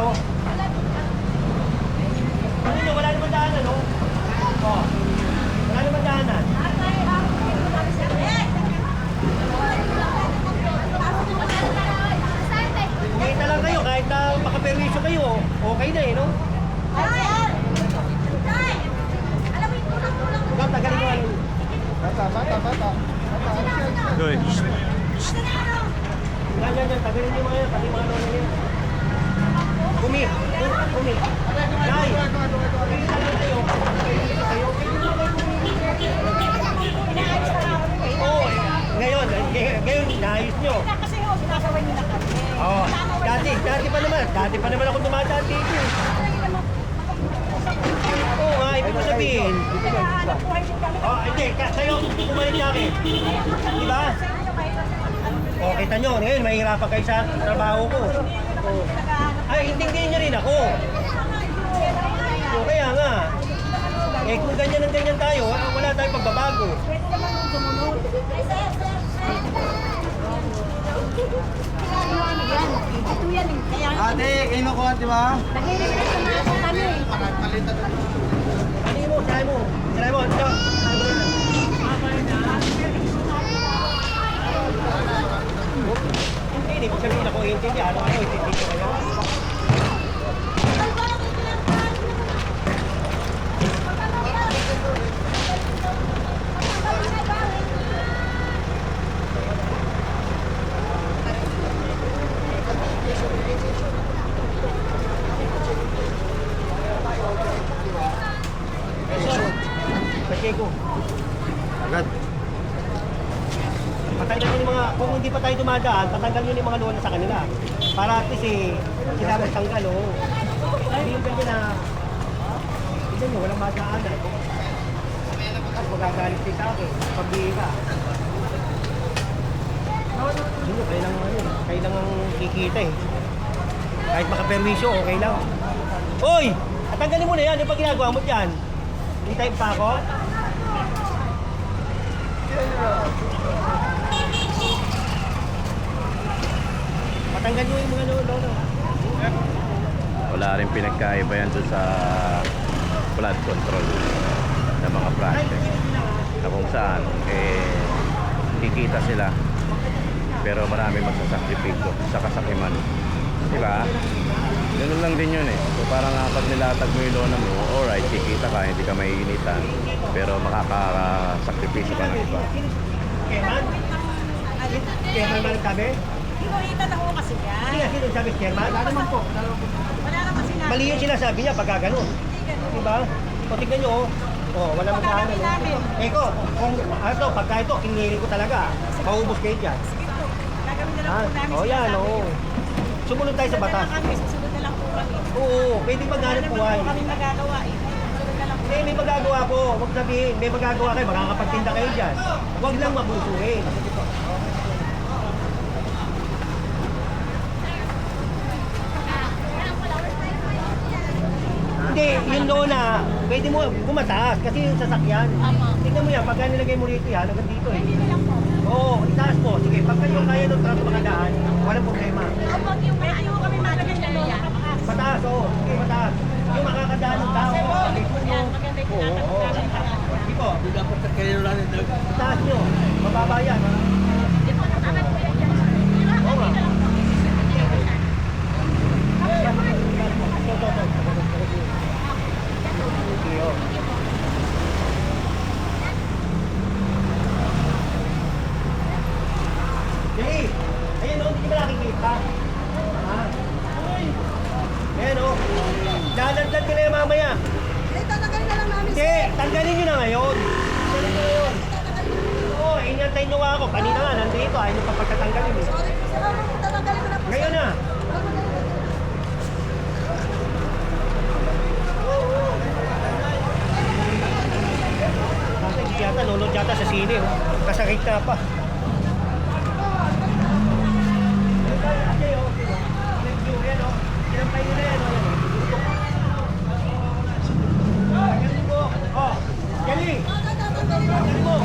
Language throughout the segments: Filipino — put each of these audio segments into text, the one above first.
oh. Ano nyo, wala naman daanan, oh. Oh. Wala naman daanan. Kumita lang kayo, kahit na makaperwisyo kayo, okay na eh, no? Ikaw, tagalin mo. ano. Bata, bata, bata. Doy. Yan, yan, yan. Tagalin niyo mga yan. Pati mga ano na yan. Kumi. Kumi. Nay. Eh, Ngayon, eh, ngayon, naayos nyo. Kasi ho, sinasaway nila kami. Oo. Dati, dati pa naman. Dati pa naman ako dumadaan dito. eh. Oo nga, ibig ko sabihin. Kami. Oh, hindi. ka- Sa'yo, kumalit sa akin. Di ba? O, kita nyo. Ngayon, mahihirapan kayo sa trabaho ko. Oo. Ay, intindihin nyo rin ako. O, kaya nga. Eh, kung ganyan ang ganyan tayo, wala, wala tayong pagbabago. Pwede naman yung sumunod. Ano yan? Ito yan eh. Kaya Ate, kinukuha, di ba? nag-i-request na ako kami. Ano mo? Try mo. Try mo. Ito. Hindi, ibig sabihin ako intindi. Ano ano, intindi ko kayo. Pagkay ko. Agad. Patanggal yun yung mga, kung hindi pa tayo dumadaan, patanggal yun yung mga lola sa kanila. Para at least eh, sila magtanggal, oh. Hindi yung ganyan na, hindi nyo, walang madaanan. At magagalit din sa akin, pagbihira. Hindi nyo, kailang ano, kailang ang kikita eh. Kahit makaperwisyo, okay lang. At tanggalin mo na yan, yung pag ginagawa mo dyan. Hintayin pa ako. Patanggal nyo yung mga lolo. Wala rin pinagkaiba yan doon sa flood control ng mga project. Na kung saan, eh, kikita sila. Pero marami magsasakripisyo sa kasakiman. Di ba? Ganun lang din yun eh. So parang nga pag nilatag mo yung lona mo, alright, kikita ka, hindi ka maiinitan. Pero makakasakripisyo ka ng iba. Kerman? Kerman ba nagsabi? Hinuhitan ako kasi yan. Sino sino sabi Kerman? Wala naman po. Wala naman sinabi. Mali yung sinasabi niya pagka ganun. Hindi ganun. Diba? O tignan nyo, oh. Oh, wala mo Pagkakami namin. Eh ko, kung ano, pagka ito, kiniri ko talaga. Maubos kayo dyan. Sige po. Gagawin na lang po namin Oh, yan, sinasabi. oo. Sumunod tayo sa Susunod na batas. lang kami. Susunod na lang po kami. Oo, pwede Wala maghanap naman buhay. po kami magagawa eh. Susunod na lang po. Hindi, may magagawa po. Huwag sabihin, may magagawa kayo, makakapagtinda kayo dyan. Huwag lang mabusuhin. Hindi, yung lona, pwede mo bumataas kasi yung sasakyan. Tingnan mo yan, pagka nilagay mo rito yan, hanggang dito eh. Pwede na lang po. Oo, itaas po. Sige, pag kayo kaya ng truck makadaan, walang problema. Kapag yung pwede ko kami malagay na lola. Mataas, oo. Sige, mataas. Yung makakadaan ng tao. Okay, Yan, maganda yung Oo, oo. Sige po. Mataas nyo. Mababa yan. Oo nga. Ito, ito, ito. Tanggalin nyo na ngayon. Tanggalin nyo ngayon. Oo, oh, inantay nyo nga ako. Kanina nga, nandito. Ayaw nyo pa pagkatanggalin eh. Na. Ngayon na. Kasi yata, nunod yata sa sine. Oh. Kasakit na pa. Oh, galing! Galing mo!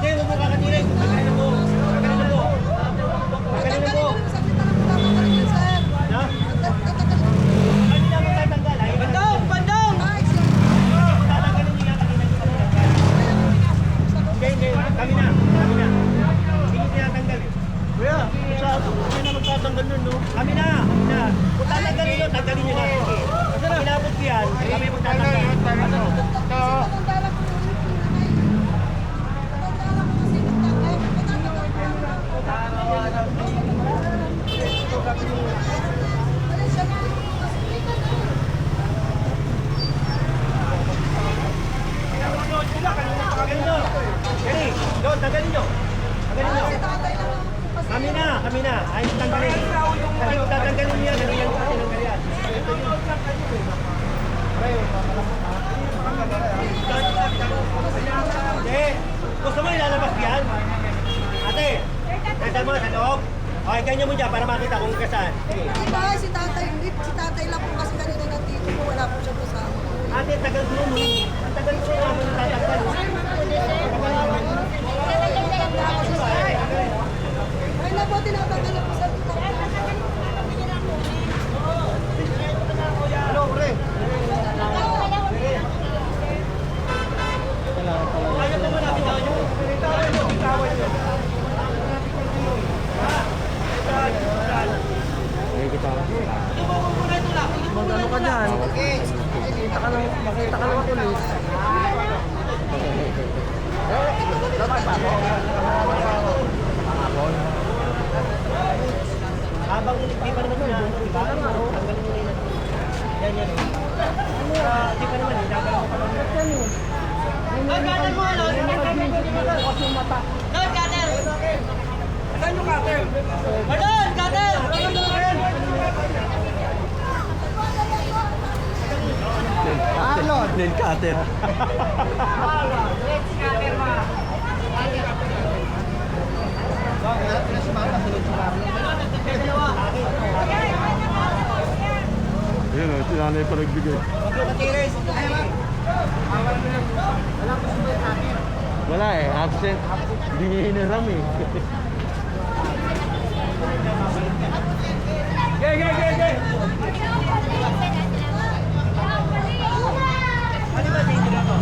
Hindi, huwag mo kakatirin. Galing mo. Galing mo. Galing mo. Ha? Ano na mo tatanggal? Bandong! Bandong! Tatanggalin niyo yata Hindi, hindi. Kami na. Kami na. Hindi tinatanggal eh. Kuya, sa kami na magtatanggal nun, no? Kami na. Kami na. Kung tatanggalin nyo, tanggalin nyo na. Sige. Pag inabot ko yan, kami magtatanggal. Tanggalin nyo. Galing. Doon, tanggalin nyo. Tanggalin nyo. Kami na, kami na. Ayos tanggalin. Kasi kung tatanggalin niya, ganyan ko tinanggal yan. Hindi. Gusto mo ilalabas yan? Ate, nandang mo sa loob. Okay, ganyan mo dyan para makita kung kasan. Sige. Diba, si tatay, hindi, si tatay lang po kasi kanina nandito po, wala po siya amin. Ate, tagal mo mo. Ang tagal mo nga mo tatanggal. Ay na po, tinatanggal na po sa dito. Ano, pre? Ayaw naman natin gawin yun. Bitawan nyo, bitawan nyo. Mag-ano ka dyan? Makita ka ng, makita ka ng tulis. Habang hindi pa naman na, di ba? Tanggalin mo na. Yan, yan. Ah, Di pa naman, hinagalan mo pa naman. Lord, cutter mo, Lord. Lord, cutter. Saan yung cutter? Pardon, cutter. Alon! Nail cutter. Yun, oh, si nanay pa nagbigay. Wala eh, absent. Hindi niya hiniram eh. Ano ba dito na to?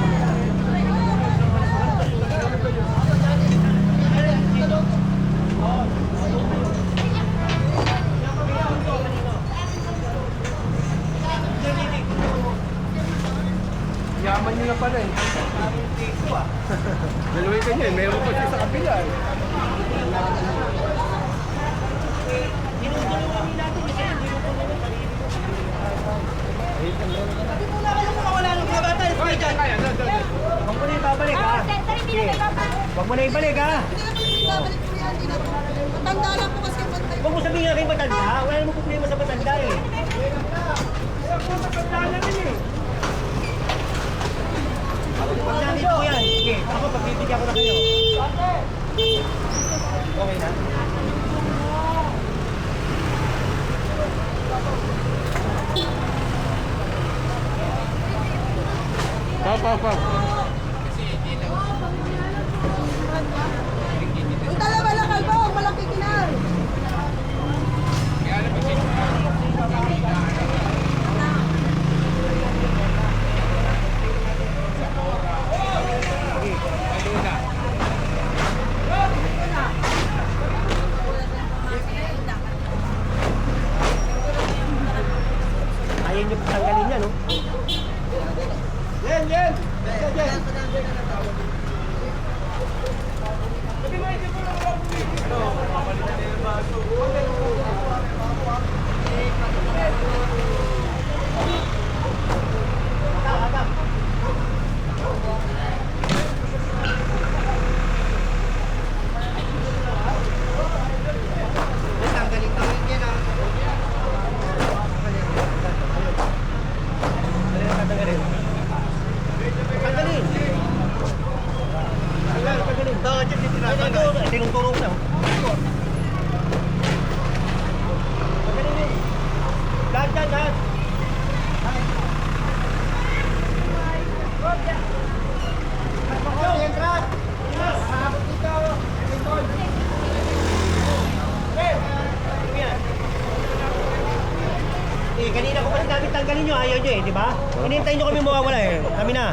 Yaman nyo na pala eh. Dalawin ka niya eh. Meron pa siya sa kapila eh. Huwag mo na ibabalik ha. Sige. Huwag mo na ibalik ha. Hindi naman ibabalik po yan, hindi na po. Matanda lang po kasi bantay. Huwag mo sabihin nga kay matanda. Wala namang problema sa matanda eh. Pag nandito ko yan, sige. Ako, pagbibigyan ko na kayo. Okay na? Pap, pap, pap. no. Tanggalin nyo, ayaw nyo eh, di ba? Hinihintay nyo kami mawawala eh. Kami na.